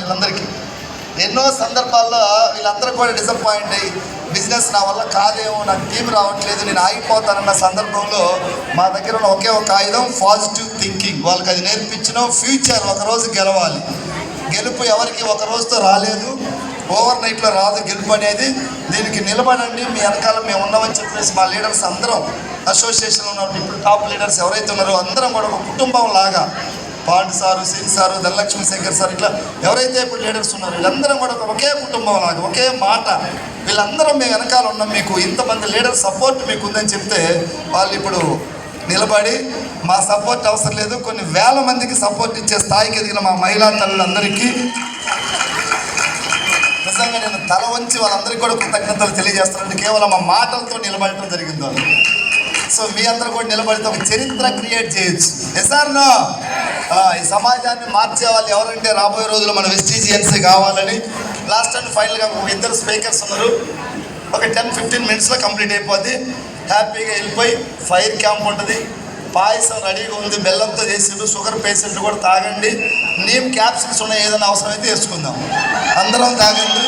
వీళ్ళందరికీ ఎన్నో సందర్భాల్లో వీళ్ళందరూ కూడా డిసప్పాయింట్ అయ్యి బిజినెస్ నా వల్ల కాదేమో నాకు టీం రావట్లేదు నేను ఆగిపోతానన్న సందర్భంలో మా దగ్గర ఉన్న ఒకే ఒక ఆయుధం పాజిటివ్ థింకింగ్ వాళ్ళకి అది నేర్పించిన ఫ్యూచర్ ఒకరోజు గెలవాలి. గెలుపు ఎవరికి ఒక రోజుతో రాలేదు. ఓవర్ నైట్లో రాదు గెలుపు అనేది. దీనికి నిలబడండి మీ వెనకాల మేము ఉన్నామని చెప్పేసి మా లీడర్స్ అందరం అసోసియేషన్లో ఉన్న ఇప్పుడు టాప్ లీడర్స్ ఎవరైతే ఉన్నారో అందరం కూడా ఒక కుటుంబం లాగా Pandu sir Siri sir Dhanalakshmi Shankar sir ఇట్లా ఎవరైతే ఇప్పుడు లీడర్స్ ఉన్నారో వీళ్ళందరం కూడా ఒకే కుటుంబం లాగా ఒకే మాట. వీళ్ళందరం మేము వెనకాల ఉన్నాం. మీకు ఇంతమంది లీడర్ సపోర్ట్ మీకు ఉందని చెప్తే వాళ్ళు ఇప్పుడు నిలబడి మా సపోర్ట్ అవసరం లేదు. కొన్ని వేల మందికి సపోర్ట్ ఇచ్చే స్థాయికి ఎదిగిన మా మహిళా తల్లులందరికీ నిజంగా నేను తల వంచి వాళ్ళందరికీ కూడా కృతజ్ఞతలు తెలియజేస్తున్నాను. కేవలం మా మాటలతో నిలబడటం జరిగింది వాళ్ళు. సో మీ అందరూ కూడా నిలబడితే ఒక చరిత్ర క్రియేట్ చేయొచ్చు. ఎసార్ నో ఈ సమాజాన్ని మార్చే వాళ్ళు ఎవరంటే రాబోయే రోజుల్లో మన వెస్టీజియన్స్ కావాలని. లాస్ట్ అండ్ ఫైనల్గా ఒక ఇద్దరు స్పీకర్స్ ఉన్నారు. ఒక టెన్ ఫిఫ్టీన్ మినిట్స్లో కంప్లీట్ అయిపోద్ది. హ్యాపీగా వెళ్ళిపోయి ఫైర్ క్యాంప్ ఉంటుంది. పాయసం రెడీగా ఉంది బెల్లంతో చేసిండు షుగర్ పేషెంట్లు కూడా తాగండి. నీమ్ క్యాప్సిల్స్ ఉన్నాయి ఏదైనా అవసరం అయితే వేసుకుందాం. అందరం తాగండి.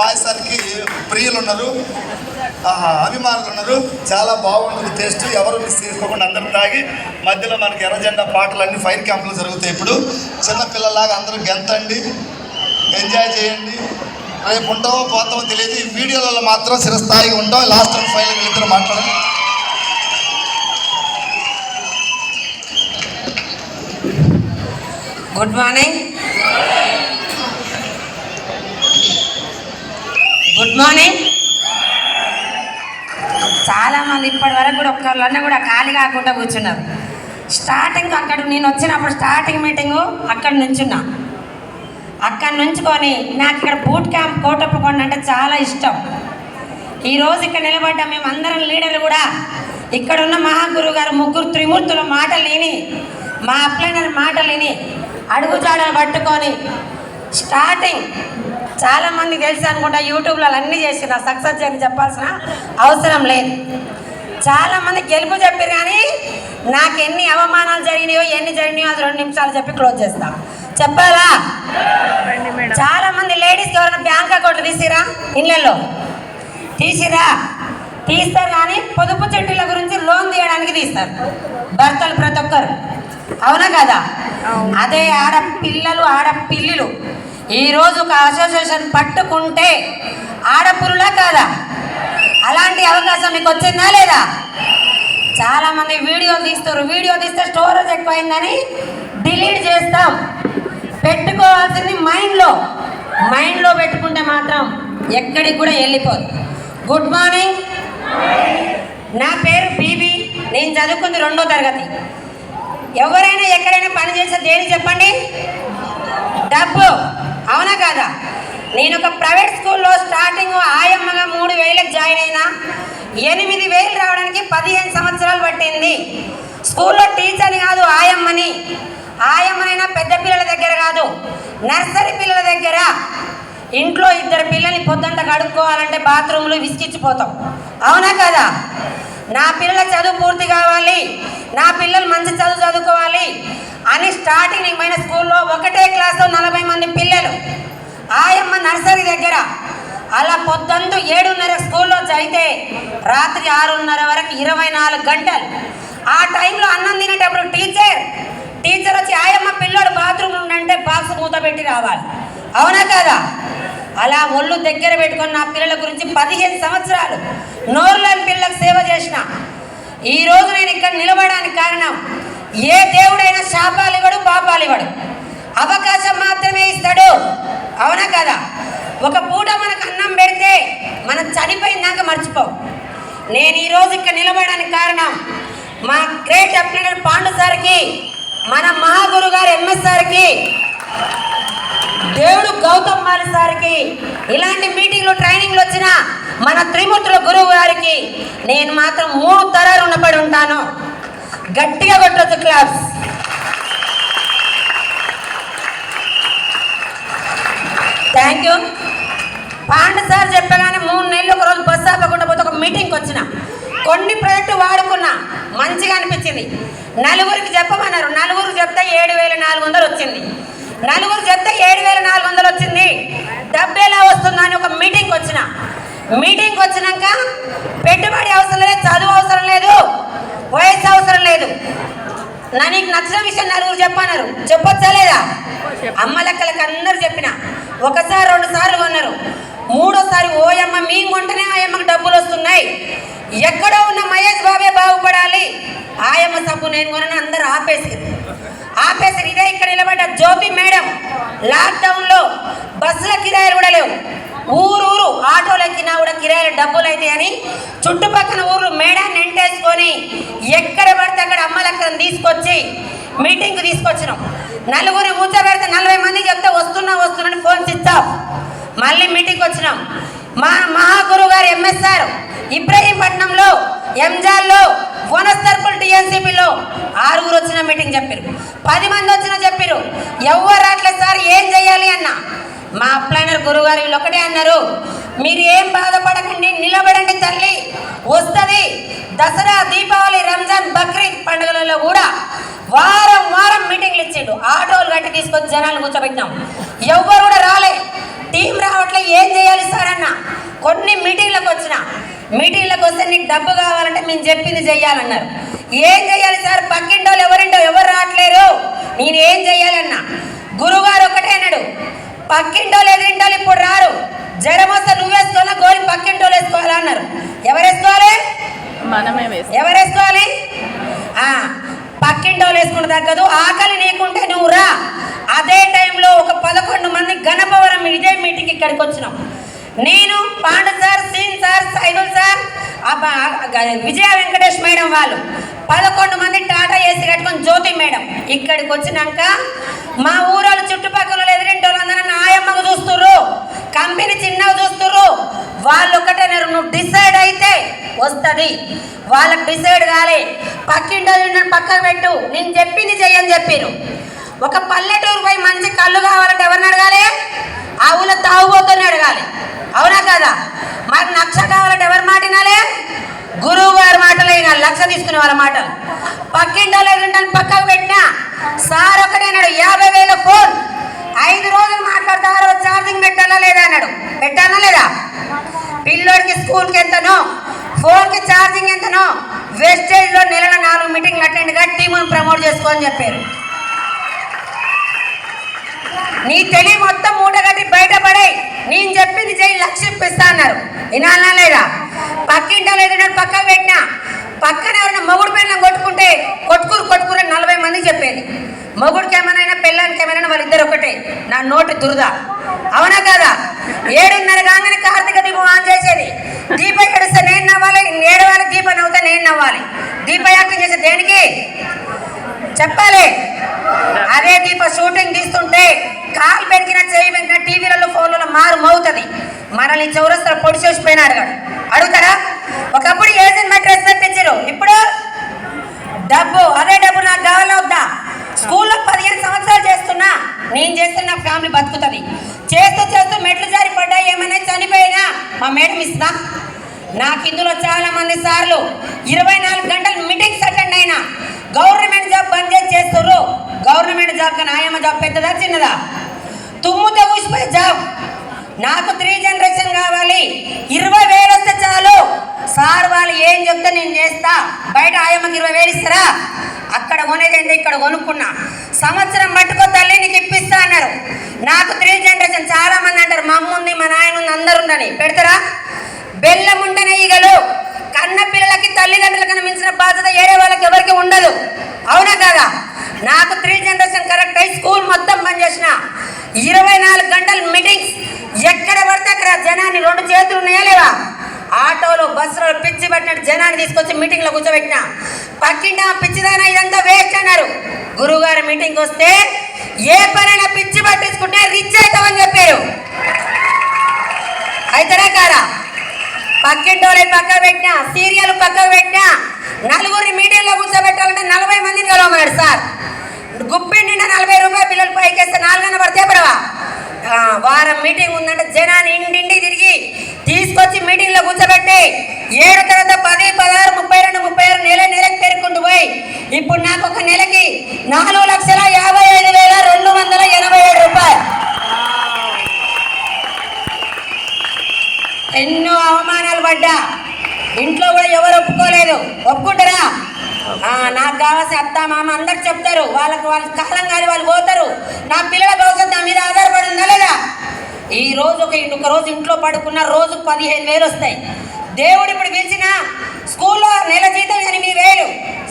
పాయసానికి ప్రియులు ఉన్నారు ఆహా, అభిమానులు ఉన్నారు చాలా బాగుంటుంది టేస్ట్. ఎవరు మిస్ చేసుకోకుండా అందరూ తాగి మధ్యలో మనకి ఎర్రజెండా పాటలు అన్ని ఫైర్ క్యాంపులు జరుగుతాయి ఇప్పుడు. చిన్న పిల్లలాగా అందరూ గెంతండి ఎంజాయ్ చేయండి. రేపు ఉంటామో పోతామో తెలియదు. ఈ వీడియోలలో మాత్రం చిరస్థాయిగా ఉంటాం లాస్ట్ అండ్ ఫైనల్ వీళ్ళిద్దరు మాట్లాడండి గుడ్ మార్నింగ్ గుడ్ మార్నింగ్ చాలా మంది ఇప్పటి వరకు కూడా ఒక్కళ్ళన్నా కూడా ఖాళీ కాకుండా కూర్చున్నారు. స్టార్టింగ్ అక్కడ నేను వచ్చినప్పుడు స్టార్టింగ్ మీటింగు అక్కడ నుంచున్నా. అక్కడ నుంచుకొని నాకు ఇక్కడ బూట్ క్యాంప్ కోటప్పుకోండి అంటే చాలా ఇష్టం. ఈరోజు ఇక్కడ నిలబడ్డ మేమందరం లీడర్లు కూడా. ఇక్కడ ఉన్న మహాగురువు గారు ముగ్గురు త్రిమూర్తుల మాటలు విని మా అప్లైనర్ మాటలు విని అడుగుజాడలు పట్టుకొని స్టార్టింగ్ చాలా మంది తెలుసు అనుకుంటా యూట్యూబ్లో అన్నీ చేసిన సక్సెస్ అని చెప్పాల్సిన అవసరం లేదు. చాలా మంది గెలుపు చెప్పారు కానీ నాకు ఎన్ని అవమానాలు జరిగినాయో ఎన్ని జరిగినాయో అది రెండు నిమిషాలు చెప్పి క్లోజ్ చేస్తా. చెప్పాలా? చాలా మంది లేడీస్కి ఎవరైనా బ్యాంక్ అకౌంట్ తీసిరా? ఇళ్ళల్లో. తీసిరా? తీస్తారు కానీ పొదుపు చెట్టుల గురించి లోన్ తీయడానికి తీస్తారు. భర్తలు ప్రతి ఒక్కరు. అవునా కదా? అదే ఆడపిల్లలు ఆడపిల్లులు. ఈరోజు ఒక అసోసియేషన్ పట్టుకుంటే ఆడపురులా కాదా? అలాంటి అవకాశం మీకు వచ్చిందా లేదా? చాలా మంది వీడియో తీస్తారు వీడియో తీస్తే స్టోరేజ్ ఎక్కువైందని డిలీట్ చేస్తాం. పెట్టుకోవాల్సింది మైండ్లో మైండ్లో పెట్టుకుంటే మాత్రం ఎక్కడికి కూడా వెళ్ళిపోదు. గుడ్ మార్నింగ్ నా పేరు బీబీ. నేను చదువుకుంది రెండో తరగతి. ఎవరైనా ఎక్కడైనా పని చేస్తే దేని చెప్పండి? డబ్బు. అవునా కాదా? నేను ఒక ప్రైవేట్ స్కూల్లో స్టార్టింగ్ ఆయమ్మగా మూడు వేలకు జాయిన్ అయినా ఎనిమిది వేలు రావడానికి పదిహేను సంవత్సరాలు పట్టింది. స్కూల్లో టీచర్ని కాదు ఆయమ్మని. ఆయమ్మనైనా పెద్ద పిల్లల దగ్గర కాదు నర్సరీ పిల్లల దగ్గర. ఇంట్లో ఇద్దరు పిల్లల్ని పొద్దుంట కడుక్కోవాలంటే బాత్రూంలో విసిగిచ్చిపోతాం. అవునా కదా? నా పిల్లల చదువు పూర్తి కావాలి. నా పిల్లలు మంచి చదువు చదువుకోవాలి. అని స్టార్టింగ్ నేను స్కూల్లో ఒకటే క్లాస్లో నలభై మంది పిల్లలు. ఆయమ్మ నర్సరీ దగ్గర. అలా పొద్దుంతు ఏడున్నర స్కూల్లో చదివితే రాత్రి ఆరున్నర వరకు ఇరవై నాలుగు గంటలు. ఆ టైంలో అన్నం తినేటప్పుడు టీచర్ టీచర్ వచ్చి ఆయమ్మ పిల్లోడు బాత్రూమ్ ఉండంటే బాక్స్ మూత పెట్టి రావాలి. అవునా కదా? అలా ఒళ్ళు దగ్గర పెట్టుకొని నా పిల్లల గురించి పదిహేను సంవత్సరాలు నోరులేని పిల్లలకు సేవ చేసిన. ఈ రోజు నేను ఇక్కడ నిలబడడానికి కారణం ఏ దేవుడైనా శాపాలు ఇవ్వడు పాపాలు ఇవ్వడు. అవకాశం మాత్రమే ఇస్తాడు. అవునా కదా? ఒక పూట మనకు అన్నం పెడితే మనం చనిపోయిందాక మర్చిపోవు నేను ఈరోజు ఇక్కడ నిలబడడానికి కారణం మా గ్రేట్ అప్లీడర్ పాండు సార్కి మన మహాగురు గారు ఎంఎస్ సార్కి దేవుడు గౌతమ్ మారి సార్కి ఇలాంటి మీటింగ్లు ట్రైనింగ్లు వచ్చిన మన త్రిమూర్తుల గురువు గారికి నేను మాత్రం మూడు తరాలు ఉండబడి ఉంటాను. గట్టిగా కొట్టచ్చు class thank you Panda sir చెప్పగానే మూడు నెలలు ఒక రోజు బస్సు ఆపకుండా పోతే ఒక మీటింగ్కి వచ్చిన. కొన్ని ప్రోడక్ట్ వాడుకున్నా మంచిగా అనిపించింది. నలుగురికి చెప్పమన్నారు. నలుగురు చెప్తే ఏడు వేల నాలుగు వందలు వచ్చింది. నలుగురు చెప్తే ఏడు వేల నాలుగు వందలు వచ్చింది. డబ్బు ఎలా వస్తుందని ఒక మీటింగ్కి వచ్చిన. మీటింగ్కి వచ్చినాక పెట్టుబడి అవసరం లేదు చదువు అవసరం లేదు వయసు అవసరం లేదు. నా నీకు నచ్చిన విషయం నలుగురు చెప్పన్నారు. చెప్పొచ్చా లేదా? అమ్మ లెక్కలకి అందరు చెప్పిన. ఒకసారి రెండు సార్లు కొన్నారు. మూడోసారి ఓయమ్మ మీ కొంటనే ఆయమ్మకి డబ్బులు వస్తున్నాయి. ఎక్కడో ఉన్న మహేష్ బాబే బాగుపడాలి. ఆయమ్మ సబ్బు నేను కొనని అందరు ఆపేసారు ఆపేసారు ఇదే ఇక్కడ నిలబడ్డ జ్యోతి మేడం. లాక్డౌన్లో బస్సుల కిరాయిలు కూడా లేవు. ఊరు ఊరు ఆటోలు ఎక్కినా కూడా కిరాయిలు డబ్బులు అయితే అని చుట్టుపక్కల ఊర్లు మేడాన్ని ఎంటేసుకొని ఎక్కడ పడితే అక్కడ అమ్మలక్కలను తీసుకొచ్చి మీటింగ్కి తీసుకొచ్చినాం. నలుగురు కూర్చోబెడితే నలభై మంది చెప్తే వస్తున్నా వస్తున్నా ఫోన్ స్విచ్ మళ్ళీ మీటింగ్కి వచ్చినాం. మా మహాగురువు గారు ఎంఎస్ఆర్ ఇబ్రహీంపట్నంలో ఎంజాల్లో వనస్థర్పుల్ టీఎన్సీపీలో ఆరుగురు వచ్చిన మీటింగ్ చెప్పారు పది మంది వచ్చిన చెప్పారు ఎవరు రావట్లేదు సార్ ఏం చేయాలి అన్న. మా అప్లైనర్ గురుగారు వీళ్ళు ఒకటే అన్నారు. మీరు ఏం బాధపడకండి నిలబడండి తల్లి. వస్తుంది దసరా దీపావళి రంజాన్ బక్రీద్ పండుగలలో కూడా వారం వారం మీటింగ్లు ఇచ్చిండు. ఆటోలు కట్టి తీసుకొచ్చి జనాలు కూర్చోబెట్టినాం. ఎవ్వరు కూడా రాలే. టీం రావట్లే ఏం చేయాలి సార్ అన్న. కొన్ని మీటింగ్లకు వచ్చిన మీటింగ్లకు వస్తే నీకు డబ్బు కావాలంటే మేము చెప్పింది చెయ్యాలన్నారు. ఏం చేయాలి సార్? పక్కింటోళ్ళు ఎవరింటో ఎవరు రావట్లేరు? నేను ఏం చేయాలన్నా గురుగారు ఒకటే అన్నాడు. పక్కింటోళ్ళు ఎదిరింటోళ్ళు ఇప్పుడు రారు. జ్వరం వస్తే నువ్వు వేసుకోవాలా? గోరి పక్కింటోళ్ళు వేసుకోవాలా అన్నారు. ఎవరు వేసుకోవాలి మనమే వేస్తాం ఎవరు వేసుకోవాలి ఆ, పక్కింటోళ్ళు వేసుకుంటే తగ్గదు. ఆకలి నీకుంటే నువ్వు రా. అదే టైంలో ఒక పదకొండు మంది గణపవరం ఇదే మీటింగ్ ఇక్కడికి వచ్చినాం. నేను Pandu sir scene sir Saidul sir Vijaya Venkatesh madam వాళ్ళు. పదకొండు మంది టాటా ఏసీ కట్టుకొని జ్యోతి మేడం. ఇక్కడికి వచ్చినాక మా ఊరోళ్ళు చుట్టుపక్కల ఎదిరింటోళ్ళు నా నాయమ్మకు చూస్తుర్రు. కంపెనీ చిన్నవి చూస్తుర్రు. వాళ్ళు ఒకటే నువ్వు డిసైడ్ అయితే వస్తుంది. వాళ్ళకి డిసైడ్ కాలే. పక్కింటో పక్కకు పెట్టు. నేను చెప్పింది చెయ్యని చెప్పారు ఒక పల్లెటూరు పోయి మంచి కళ్ళు కావాలంటే ఎవరిని అడగాలి? ఆ ఊళ్ళో అడగాలి. అవునా కదా? మాకు లక్ష కావాలంటే ఎవరి మాట వినాలే గురువు గారి మాటలు వినాలి లక్ష తీసుకునే వాళ్ళ మాటలు. పక్కింటోళ్ళు ఎదురుంటాను పక్కకు పెట్టినా? సార్ ఒకటే అన్నాడు యాభై వేల ఫోన్. ఐదు రోజులు మాట్లాడతారు ఛార్జింగ్ పెట్టాలా లేదా అన్నాడు. పెట్టానా లేదా? పిల్లోడికి స్కూల్కి ఎంతనో ఫోన్కి ఛార్జింగ్ ఎంతనో వెస్టేజ్లో నెలలో నాలుగు మీటింగ్లు అటెండ్గా టీమును ప్రమోట్ చేసుకోని చెప్పారు. నీ తెలివి మొత్తం మూటగట్టి బయటపడే నేను చెప్పింది చెయ్యి లక్ష ఇప్పిస్తా అన్నారు. వినాలా లేదా? పక్కింట లేదా పక్కకు పెట్టినా. పక్కన ఎవరైనా మొగుడు పెళ్ళం కొట్టుకుంటే కొట్టుకురు కొట్టుకురు నలభై మంది చెప్పేది. మొగుడికి ఏమైనా పెళ్ళానికి ఏమైనా వాళ్ళిద్దరు ఒకటే. నా నోటి దురద. అవునా కదా? ఏడున్నర కాగానే కార్తీక దీపం ఆన్ చేసేది. దీప ఎడిస్తే నేను నవ్వాలి ఏడవాలి దీప నవ్వుతా నేను నవ్వాలి. దీప చేసే దేనికి? చెప్పాలి. అదే దీప షూటింగ్ తీస్తుంటే కాలు పెరిగిన చేయి పెరిగిన టీవీలలో ఫోన్లలో మారు మోగుతుంది. మనల్ని చౌరస్తలో పొడి చేసిపోయినా అడగాడు అడుగుతారా? ఒకప్పుడు ఏజెంట్ మెట్రెస్ రెస్పెక్ట్ ఇచ్చారు ఇప్పుడు? డబ్బు. అదే డబ్బు నాకు కావాలా వద్దా? స్కూల్లో పదిహేను సంవత్సరాలు చేస్తున్నా. నేను చేస్తున్న ఫ్యామిలీ బతుకుతుంది. చేస్తూ చేస్తూ మెట్లు జారి పడ్డా ఏమైనా చనిపోయినా? మా మేడం ఇస్తా నాకు ఇందులో చాలా మంది సార్లు ఇరవై నాలుగు గంటలు మీటింగ్స్ అటెండ్ అయినా. గవర్నమెంట్ జాబ్ బంద్ చేసి చేస్తుర్రు. గవర్నమెంట్ జాబ్ కానీ ఆయమ్మ జాబ్ పెద్దదా చిన్నదా? తుమ్ముతో ఊసిపోయే జాబ్. నాకు త్రీ జనరేషన్ కావాలి. ఇరవై వేలు వస్తే చాలు. సార్ వాళ్ళు ఏం చెప్తే నేను చేస్తా. బయట ఆయమ్మకి ఇరవై వేలు ఇస్తారా? అక్కడ కొనేదండి ఇక్కడ కొనుక్కున్నా. సంవత్సరం పట్టుకో తల్లి నీకు ఇప్పిస్తా అన్నారు. నాకు త్రీ జనరేషన్ చాలా మంది అంటారు. మా అమ్మ ఉంది మా నాయన ఉంది అందరు ఉండని. పెడతారా? బెల్లం ఉండనే ఈగలు. కన్న తల్లిదండ్రుల తల్లిదండ్రులకన్నా మించిన బాధ్యత ఏరే వాళ్ళకి ఎవరికి ఉండదు. అవునా కదా? నాకు త్రీ జనరేషన్ కరెక్ట్ అయి స్కూల్ మొత్తం బంద్ చేసిన ఇరవై నాలుగు గంటలు మీటింగ్స్ ఎక్కడ పడితే అక్కడ జనాన్ని రెండు చేతులు ఉన్నాయా లేవా? ఆటోలో బస్సులో పిచ్చి పట్టినట్టు జనాన్ని తీసుకొచ్చి మీటింగ్లో కూర్చోబెట్టిన. పక్కింట పిచ్చిదైనా ఇదంతా వేస్ట్ అన్నారు. గురువుగారు మీటింగ్ వస్తే ఏ పనైనా పిచ్చి పట్టించుకుంటే రిచ్ అవుతామని చెప్పారు. అయితేనే కాదా? పక్కింటోళ్ళని పక్క పెట్టినా సీరియల్ పక్క పెట్టినా నలుగురిని మీటింగ్లో కూర్చోబెట్టాలంటే నలభై మందిని కలవమన్నాడు సార్. గుప్పి నిండా నలభై రూపాయలు పిల్లలు పైకేస్తే నాలుగన్న పడితే పడవా వారం మీటింగ్ ఉందంటే జనాన్ని ఇంటింటి తిరిగి తీసుకొచ్చి మీటింగ్లో కూర్చోబెట్టి ఏడు తర్వాత పది పదహారు ముప్పై రెండు ముప్పై ఆరు నెల నెలకు పెరుక్కుంటూ పోయి ఇప్పుడు నాకు ఒక నెలకి నాలుగు లక్షల యాభై ఐదు వేల రెండు వందల ఎనభై ఏడు రూపాయలు ఎన్నో అవమానాలు పడ్డా. ఇంట్లో కూడా ఎవరు ఒప్పుకోలేదు. ఒప్పుకుంటారా? నాకు కావాల్సిన అత్త మామ అందరికి చెప్తారు. వాళ్ళకి వాళ్ళ కాలం కానీ వాళ్ళు పోతారు. నా పిల్లల భవిష్యత్తు నా మీద ఆధారపడి ఉందా లేదా? ఈ రోజు ఒక ఒక రోజు ఇంట్లో పడుకున్న రోజు పదిహేను వేలు వస్తాయి. దేవుడు ఇప్పుడు పిలిచిన స్కూల్లో నెల జీతం ఎనిమిది వేలు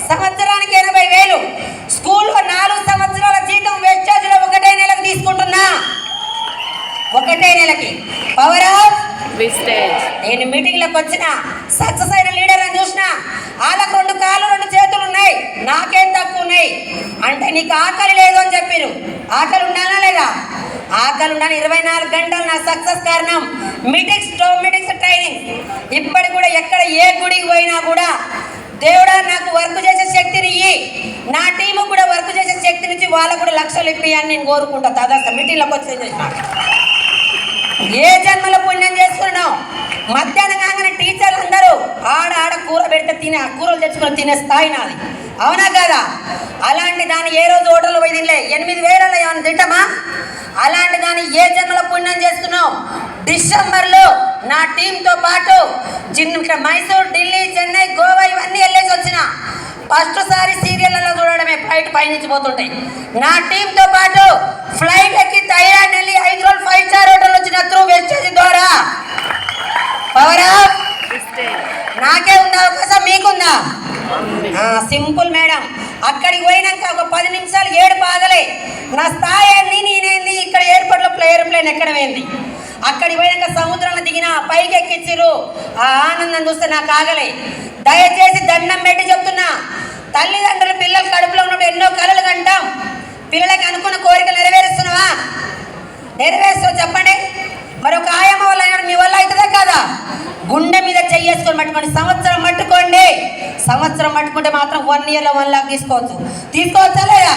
సంవత్సరానికి ఎనభై వేలు స్కూల్లో నాలుగు సంవత్సరాల జీతం వెస్టేజ్లో ఒకటే నెలకు తీసుకుంటున్నా ఒకటే నెలకి పవర్ ఆఫ్ Wastage. నేను మీటింగ్లకు వచ్చిన సక్సెస్ అయిన లీడర్ అని చూసిన వాళ్ళకు రెండు కాళ్ళు రెండు చేతులు ఉన్నాయి నాకేం తక్కువ ఉన్నాయి అంటే నీకు ఆకలి లేదు అని చెప్పారు ఆకలి ఉండాలా లేదా ఆకలి ఉన్నాను ఇరవై నాలుగు గంటలు నా సక్సెస్ కారణం మిటిక్స్ టో ట్రైనింగ్. ఇప్పటికి కూడా ఎక్కడ ఏ గుడికి పోయినా కూడా దేవుడా నాకు వర్క్ చేసే శక్తిని ఇయ్యి. నా టీము కూడా వర్క్ చేసే శక్తి నుంచి వాళ్ళకు కూడా లక్షలు ఇప్పి అని నేను కోరుకుంటా. దాదాపు మీటింగ్లోకి వచ్చి ఏ జన్మలో పుణ్యం చేసుకున్నావు? మధ్యాహ్నం కాగానే టీచర్లు అందరూ ఆడ ఆడ కూర పెడితే తినే కూరలు తెచ్చుకొని తినే స్థాయి నాది. అవునా కదా? అలాంటి దాన్ని ఏ రోజు హోటల్లో పోయి తినలే ఎనిమిది వేలలో ఏమైనా తింటామా అలాంటి దాన్ని ఏ జన్మలో పుణ్యం చేసుకున్నావు డిసెంబర్లో నా టీంతో పాటు ఇక్కడ మైసూర్ ఢిల్లీ చెన్నై గోవా ఇవన్నీ వెళ్ళేసి వచ్చిన. ఫస్ట్ సారి సీరియళ్ళలో చూడడమే ఫ్లైట్ పయనించి పోతుంటాయి. నా టీంతో పాటు ఫ్లైట్ ఎక్కి థైలాండ్ వెళ్ళి ఐదు రోజులు ఫైవ్ స్టార్ హోటల్ వచ్చిన త్రూ వెస్టేజ్ ద్వారా. పవర్ ఆఫ్ నాకే ఉందా అవకాశం మీకుందా? Simple madam. అక్కడికి పోయినాక ఒక పది నిమిషాలు ఏడు పాగలే నా స్థాయి ఏంది నేనేంది ఇక్కడ ఎయిర్పోర్ట్లో ఏరోప్లేన్ ఎక్కడమేంది అక్కడికి పోయినాక సముద్రంలో దిగిన పైకి ఎక్కించిరు ఆ ఆనందం చూస్తే నాకు ఆగలే. దయచేసి దండం పెట్టి చెప్తున్నా. తల్లిదండ్రులు పిల్లలు కడుపులో ఉన్నప్పుడు ఎన్నో కలలు కంటాం. పిల్లలకి అనుకున్న కోరికలు నెరవేరుస్తున్నావా? నెరవేరుస్తావు చెప్పండి. మరొక ఒక ఆయమ్మ వల్ల మీ వల్ల అవుతుందా కదా? గుండె మీద చెయ్యేసుకొని పట్టుకోండి. సంవత్సరం పట్టుకోండి. సంవత్సరం పట్టుకుంటే మాత్రం వన్ ఇయర్లో వన్ లాక్ తీసుకోవచ్చు. తీసుకోవచ్చా లేదా?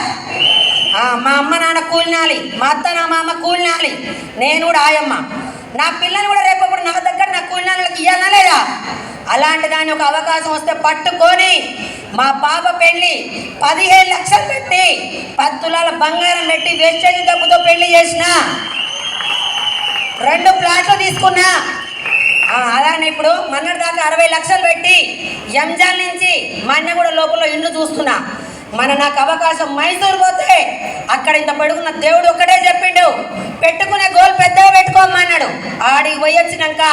మా అమ్మ నాన్న కూలినాలి. మా అత్త నా మా అమ్మ కూలినాలి. నేను కూడా ఆయమ్మ. నా పిల్లని కూడా రేపప్పుడు నా దగ్గర నా కూలినాళ్ళకి ఇవ్వాలా లేదా? అలాంటి దాని ఒక అవకాశం వస్తే పట్టుకొని మా పాప పెళ్ళి పదిహేను లక్షలు పెట్టి పది తులాల బంగారం పెట్టి వేస్టేజ్ డబ్బుతో పెళ్ళి చేసిన. రెండు ప్లాట్లు తీసుకున్నా. అలానే ఇప్పుడు మొన్నటి దాకా అరవై లక్షలు పెట్టి ఎంజాల్ నుంచి మన్న కూడా లోపల ఇండ్లు చూస్తున్నా. మన నాకు అవకాశం మైసూరు పోతే అక్కడ ఇంత పడుకున్న దేవుడు ఒక్కడే చెప్పిండు. పెట్టుకునే గోల్ పెద్దగా పెట్టుకోమన్నాడు ఆడికి పోయి వచ్చినాక